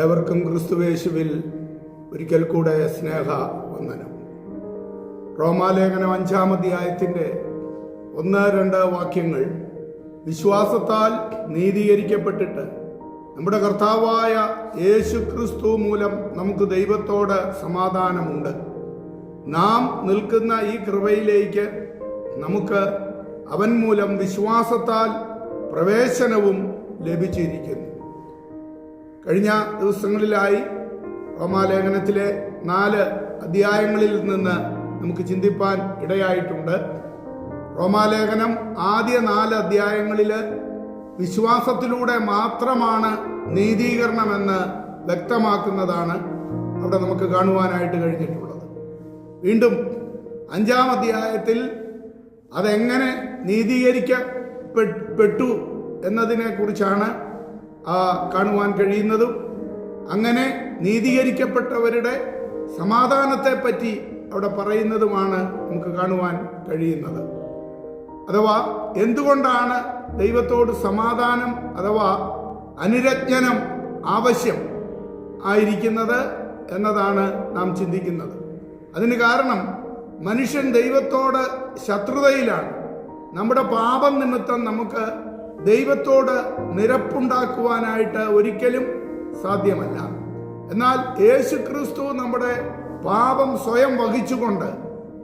ഏവർക്കും ക്രിസ്തുവേശുവിൽ ഒരിക്കൽ കൂടെ സ്നേഹ വന്ദനം. റോമാലേഖനം അഞ്ചാം അധ്യായത്തിന്റെ ഒന്ന് രണ്ട് വാക്യങ്ങൾ വിശ്വാസത്താൽ നീതീകരിക്കപ്പെട്ടിട്ട് നമ്മുടെ കർത്താവായ യേശു ക്രിസ്തു മൂലം നമുക്ക് ദൈവത്തോട് സമാധാനമുണ്ട്. നാം നിൽക്കുന്ന ഈ കൃപയിലേക്ക് നമുക്ക് അവൻ മൂലം വിശ്വാസത്താൽ പ്രവേശനവും ലഭിച്ചിരിക്കുന്നു. കഴിഞ്ഞ ദിവസങ്ങളിലായി റോമാലേഖനത്തിലെ നാല് അധ്യായങ്ങളിൽ നിന്ന് നമുക്ക് ചിന്തിപ്പാൻ ഇടയായിട്ടുണ്ട്. റോമാലേഖനം ആദ്യ നാല് അധ്യായങ്ങളിൽ വിശ്വാസത്തിലൂടെ മാത്രമാണ് നീതീകരണമെന്ന് വ്യക്തമാക്കുന്നതാണ് അവിടെ നമുക്ക് കാണുവാനായിട്ട് കഴിഞ്ഞിട്ടുള്ളത്. വീണ്ടും അഞ്ചാം അധ്യായത്തിൽ അതെങ്ങനെ നീതീകരിക്കപ്പെട്ടു എന്നതിനെ കുറിച്ചാണ് ആ കാണുവാൻ കഴിയുന്നതും അങ്ങനെ നീതീകരിക്കപ്പെട്ടവരുടെ സമാധാനത്തെ പറ്റി അവിടെ പറയുന്നതുമാണ് നമുക്ക് കാണുവാൻ കഴിയുന്നത്. അഥവാ എന്തുകൊണ്ടാണ് ദൈവത്തോട് സമാധാനം അഥവാ അനുരജ്ഞനം ആവശ്യം ആയിരിക്കുന്നത് എന്നതാണ് നാം ചിന്തിക്കുന്നത്. അതിന് കാരണം മനുഷ്യൻ ദൈവത്തോട് ശത്രുതയിലാണ്. നമ്മുടെ പാപം നിമിത്തം നമുക്ക് ദൈവത്തോട് നിരപ്പുണ്ടാക്കുവാനായിട്ട് ഒരിക്കലും സാധ്യമല്ല. എന്നാൽ യേശു ക്രിസ്തു നമ്മുടെ പാപം സ്വയം വഹിച്ചുകൊണ്ട്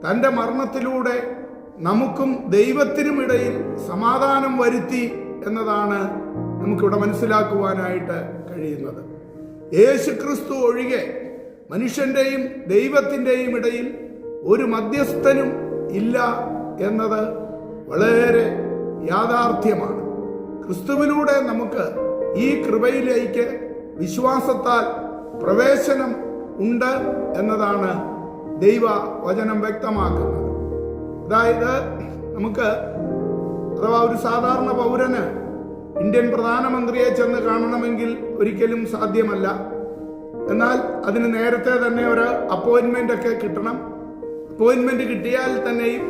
തന്റെ മരണത്തിലൂടെ നമുക്കും ദൈവത്തിനും ഇടയിൽ സമാധാനം വരുത്തി എന്നതാണ് നമുക്കിവിടെ മനസ്സിലാക്കുവാനായിട്ട് കഴിയുന്നത്. യേശു ക്രിസ്തു ഒഴികെ മനുഷ്യന്റെയും ദൈവത്തിന്റെയും ഇടയിൽ ഒരു മധ്യസ്ഥനും ഇല്ല എന്നത് വളരെ യാഥാർത്ഥ്യമാണ്. ക്രിസ്തുവിലൂടെ നമുക്ക് ഈ കൃപയിലേക്ക് വിശ്വാസത്താൽ പ്രവേശനം ഉണ്ട് എന്നതാണ് ദൈവ വചനം വ്യക്തമാക്കുന്നത്. അതായത് നമുക്ക് അഥവാ ഒരു സാധാരണ പൗരന് ഇന്ത്യൻ പ്രധാനമന്ത്രിയെ ചെന്ന് കാണണമെങ്കിൽ ഒരിക്കലും സാധ്യമല്ല. എന്നാൽ അതിന് നേരത്തെ തന്നെ ഒരു അപ്പോയിന്റ്മെന്റ് ഒക്കെ കിട്ടണം. അപ്പോയിന്റ്മെന്റ് കിട്ടിയാൽ തന്നെയും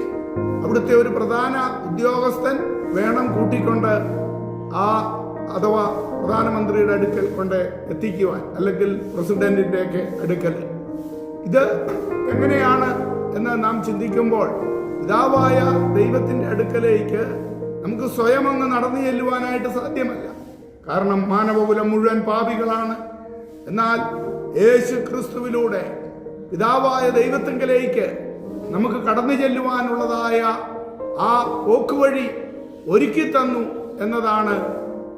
അവിടുത്തെ ഒരു പ്രധാന ഉദ്യോഗസ്ഥൻ വേണം കൂട്ടിക്കൊണ്ട് ആ അഥവാ പ്രധാനമന്ത്രിയുടെ അടുക്കൽ കൊണ്ട് എത്തിക്കുവാൻ അല്ലെങ്കിൽ പ്രസിഡന്റിന്റെ ഒക്കെ അടുക്കൽ. ഇത് എങ്ങനെയാണ് എന്ന് നാം ചിന്തിക്കുമ്പോൾ പിതാവായ ദൈവത്തിന്റെ അടുക്കലേക്ക് നമുക്ക് സ്വയം അങ്ങ് നടന്നു ചെല്ലുവാനായിട്ട് സാധ്യമല്ല. കാരണം മാനവകുലം മുഴുവൻ പാപികളാണ്. എന്നാൽ യേശു ക്രിസ്തുവിലൂടെ പിതാവായ ദൈവത്തിങ്കലേക്ക് നമുക്ക് കടന്നു ചെല്ലുവാനുള്ളതായ ആ പോക്കുവഴി ഒരുക്കി തന്നു എന്നതാണ്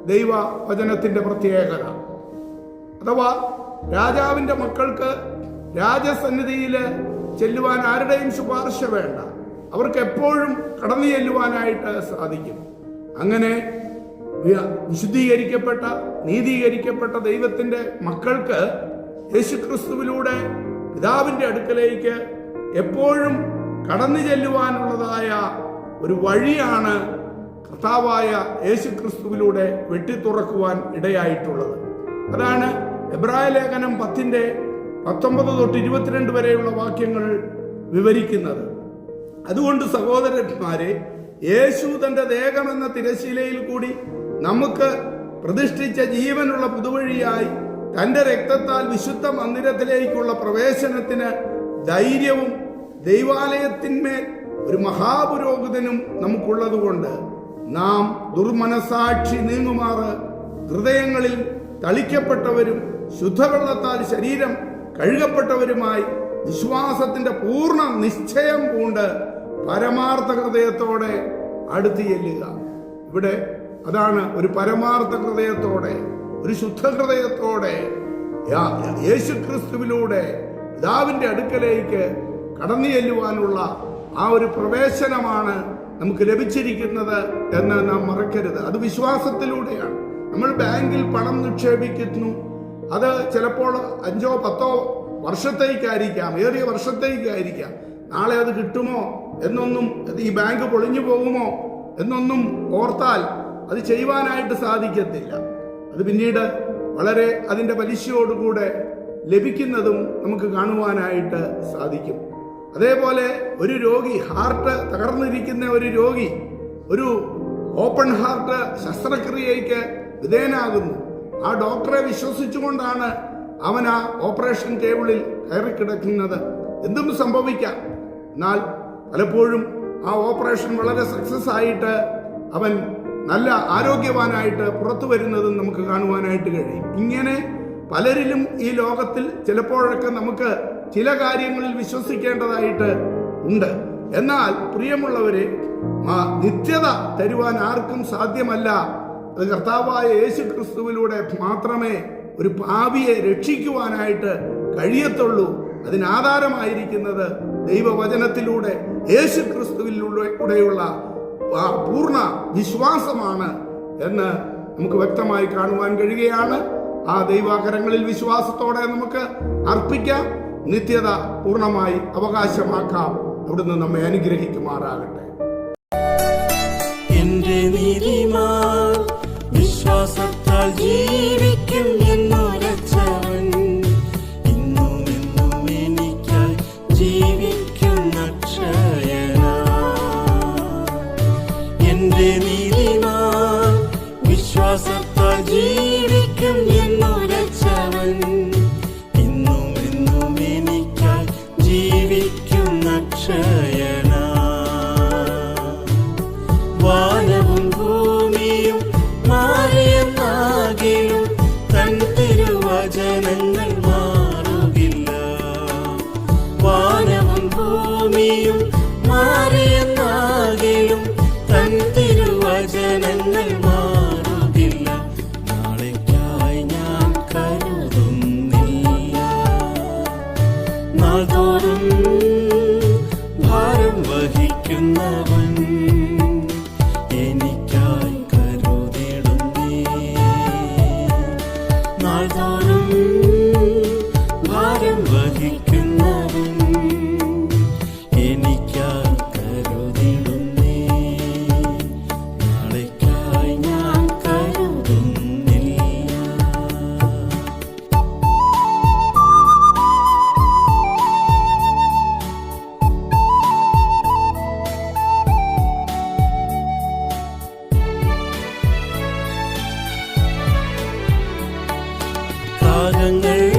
ദൈവ വചനത്തിന്റെ പ്രത്യേകത. അഥവാ രാജാവിന്റെ മക്കൾക്ക് രാജസന്നിധിയിൽ ചെല്ലുവാൻ ആരുടെയും ശുപാർശ വേണ്ട. അവർക്ക് എപ്പോഴും കടന്നു ചെല്ലുവാനായിട്ട് സാധിക്കും. അങ്ങനെ വിശുദ്ധീകരിക്കപ്പെട്ട നീതീകരിക്കപ്പെട്ട ദൈവത്തിന്റെ മക്കൾക്ക് യേശുക്രിസ്തുവിലൂടെ പിതാവിന്റെ അടുക്കലേക്ക് എപ്പോഴും കടന്നു ചെല്ലുവാനുള്ളതായ ഒരു വഴിയാണ് കർത്താവായ യേശുക്രിസ്തുവിലൂടെ വെട്ടിത്തുറക്കുവാൻ ഇടയായിട്ടുള്ളത്. അതാണ് എബ്രായ ലേഖനം പത്തിന്റെ പത്തൊമ്പത് തൊട്ട് ഇരുപത്തിരണ്ട് വരെയുള്ള വാക്യങ്ങൾ വിവരിക്കുന്നത്. അതുകൊണ്ട് സഹോദരന്മാരെ യേശു തന്റെ ദേഹമെന്ന തിരശീലയിൽ കൂടി നമുക്ക് പ്രതിഷ്ഠിച്ച ജീവനുള്ള പുതുവഴിയായി തന്റെ രക്തത്താൽ വിശുദ്ധ മന്ദിരത്തിലേക്കുള്ള പ്രവേശനത്തിന് ധൈര്യവും ദൈവാലയത്തിന്മേൽ ഒരു മഹാപുരോഹിതനും നമുക്കുള്ളതുകൊണ്ട് നാം ദുർമനസാക്ഷി നീങ്ങുമാറ്. ഹൃദയങ്ങളിൽ തളിക്കപ്പെട്ടവരും ശുദ്ധവെള്ളത്താൽ ശരീരം കഴുകപ്പെട്ടവരുമായി വിശ്വാസത്തിന്റെ പൂർണ നിശ്ചയം പൂണ്ട് പരമാർത്ഥ ഹൃദയത്തോടെ അടുത്ത് ചെല്ലുക. ഇവിടെ അതാണ് ഒരു പരമാർത്ഥ ഹൃദയത്തോടെ ഒരു ശുദ്ധ ഹൃദയത്തോടെ. യേശു ക്രിസ്തുവിലൂടെ പിതാവിന്റെ അടുക്കലേക്ക് കടന്നു ചെല്ലുവാനുള്ള ആ ഒരു പ്രവേശനമാണ് നമുക്ക് ലഭിച്ചിരിക്കുന്നത് എന്ന് നാം മറക്കരുത്. അത് വിശ്വാസത്തിലൂടെയാണ്. നമ്മൾ ബാങ്കിൽ പണം നിക്ഷേപിക്കുന്നു. അത് ചിലപ്പോൾ അഞ്ചോ പത്തോ വർഷത്തേക്കായിരിക്കാം ഏറിയ വർഷത്തേക്കായിരിക്കാം. നാളെ അത് കിട്ടുമോ എന്നൊന്നും ഈ ബാങ്ക് പൊളിഞ്ഞു പോകുമോ എന്നൊന്നും ഓർത്താൽ അത് ചെയ്യുവാനായിട്ട് സാധിക്കത്തില്ല. അത് പിന്നീട് വളരെ അതിന്റെ പലിശയോടുകൂടെ ലഭിക്കുന്നതും നമുക്ക് കാണുവാനായിട്ട് സാധിക്കും. അതേപോലെ ഒരു രോഗി ഹാർട്ട് തകർന്നിരിക്കുന്ന ഒരു രോഗി ഒരു ഓപ്പൺ ഹാർട്ട് ശസ്ത്രക്രിയയ്ക്ക് വിധേയനാകുന്നു. ആ ഡോക്ടറെ വിശ്വസിച്ചുകൊണ്ടാണ് അവൻ ആ ഓപ്പറേഷൻ ടേബിളിൽ കയറി കിടക്കുന്നത് എന്തും സംഭവിക്കാം. എന്നാൽ പലപ്പോഴും ആ ഓപ്പറേഷൻ വളരെ സക്സസ് ആയിട്ട് അവൻ നല്ല ആരോഗ്യവാനായിട്ട് പുറത്തു വരുന്നതും നമുക്ക് കാണുവാനായിട്ട് കഴിയും. ഇങ്ങനെ പലരിലും ഈ ലോകത്തിൽ ചിലപ്പോഴൊക്കെ നമുക്ക് ചില കാര്യങ്ങളിൽ വിശ്വസിക്കേണ്ടതായിട്ട് ഉണ്ട്. എന്നാൽ പ്രിയമുള്ളവരെ നിത്യത തരുവാൻ ആർക്കും സാധ്യമല്ല. അത് കർത്താവായ യേശു ക്രിസ്തുവിലൂടെ മാത്രമേ ഒരു പാവിയെ രക്ഷിക്കുവാനായിട്ട് കഴിയത്തുള്ളൂ. അതിനാധാരമായിരിക്കുന്നത് ദൈവവചനത്തിലൂടെ യേശു ക്രിസ്തുവിലൂടെയുള്ള പൂർണ വിശ്വാസമാണ് എന്ന് നമുക്ക് വ്യക്തമായി കാണുവാൻ കഴിയുകയാണ്. ആ ദൈവാകരങ്ങളിൽ വിശ്വാസത്തോടെ നമുക്ക് അർപ്പിക്കാം. നിത്യത പൂർണമായി അവകാശമാക്കാം. അവിടുന്ന് നമ്മെ അനുഗ്രഹിക്കുമാറാകട്ടെ. എന്റെ നീതിമാൻ വിശ്വാസത്താൽ ജീവിക്കും ഇന്നും എനിക്കായി വിശ്വാസത്താൽ ജീവിക്കും കാകങ്ങൾക്കോ